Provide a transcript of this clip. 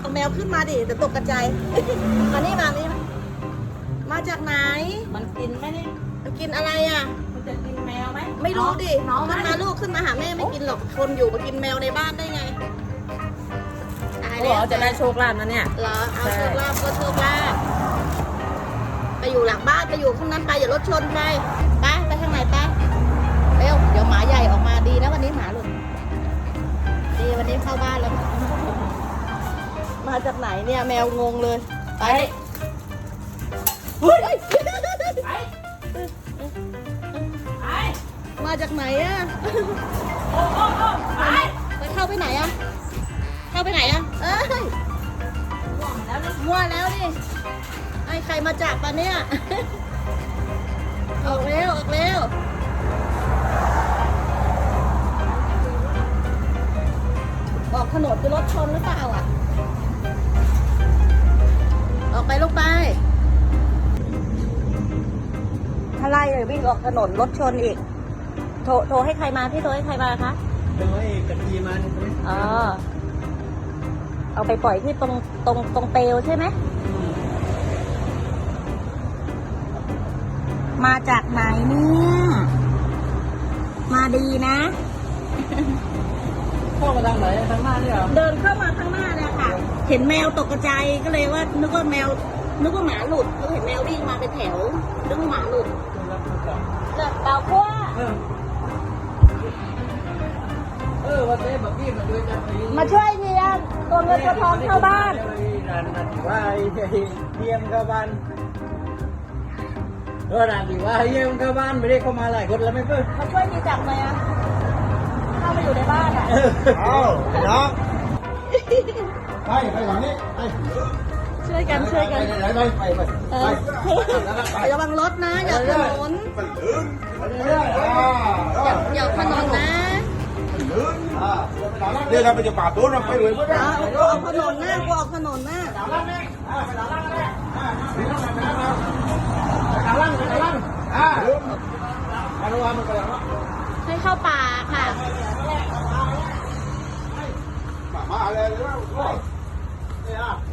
เอาแมวขึ้นมาดิแต่ตกกระจาย มานี่มานี่มามาจากไหน มันกินไหมนี่มันกินอะไรอะ มันจะกินแมวไหมไม่รู้ดิน้องขึ้นมาลูกขึ้นมาหาแม่ไม่กินหรอกคนอยู่มากินแมวในบ้านได้ไงตายโอ้แล้วจะได้โชคลาภนะเนี่ยเหรอเอาใช่โชคลาภก็โชคลาภไปอยู่หลังบ้านไปอยู่ข้างนั้นไปอย่ารถชนไป มาจากไหนเนี่ยแมวงงเลยไปไปเฮ้ยไปไปมาจากไหนอะโอ้โอ้โอ้ไปไปเข้าไปไหนอะเข้าไปไหนอะเอ้ยห่วงแล้วนะมั่วแล้วดิไอ้ใครมาจับปะเนี่ยออกเร็วออกเร็วออกถนนจะรถชนหรือเปล่าอะ ออกไปลูกไป ถ้าไล่เลยวิ่งออกถนนรถชนอีก โทรโทรให้ใครมาพี่โทรให้ใครมาคะโดยกะทิมันอ๋อเอาไปปล่อยที่ตรงตรงตรงเปลวใช่ไหม มาจากไหนเนี่ย มาดีนะ เข้ามาทางไหนทางหน้านี่เหรอเดินเข้ามาข้างหน้าเนี่ยค่ะ เห็นแมวตกกระจายก็เลยว่านึกว่าแมวนึกว่าหมาหลุดก็เห็นแมววิ่งมาเป็นแถวนึกว่าหมาหลุดจากเตาขั้วเออเออวันนี้แบบพี่มาด้วยจะไปมาช่วยเยียงตัวเงินตัวทองเข้าบ้านนันนันที่ว่าเยี่ยมเข้าบ้านเออนันที่ว่าเยี่ยมเข้าบ้านไม่ได้เข้ามาหลายคนแล้วไม่เพิ่งมาช่วยยีจับหน่อยอะเข้ามาอยู่ในบ้านอะเอาน้อง ไปไปหลังนี้ไปช่วยกันช่วยกันไปไปไปไปเออระวังรถนะ อย่าถนนอย่าอย่าถนนนะเดี๋ยวเราไปจะป่าตัวเราไปเลยไม่อาเอาออกถนนนะกูออกถนนนะขาล่างขาล่างอ่าอนุวามันไปแล้วให้เข้าป่าค่ะมาเลยแล้ว Yeah.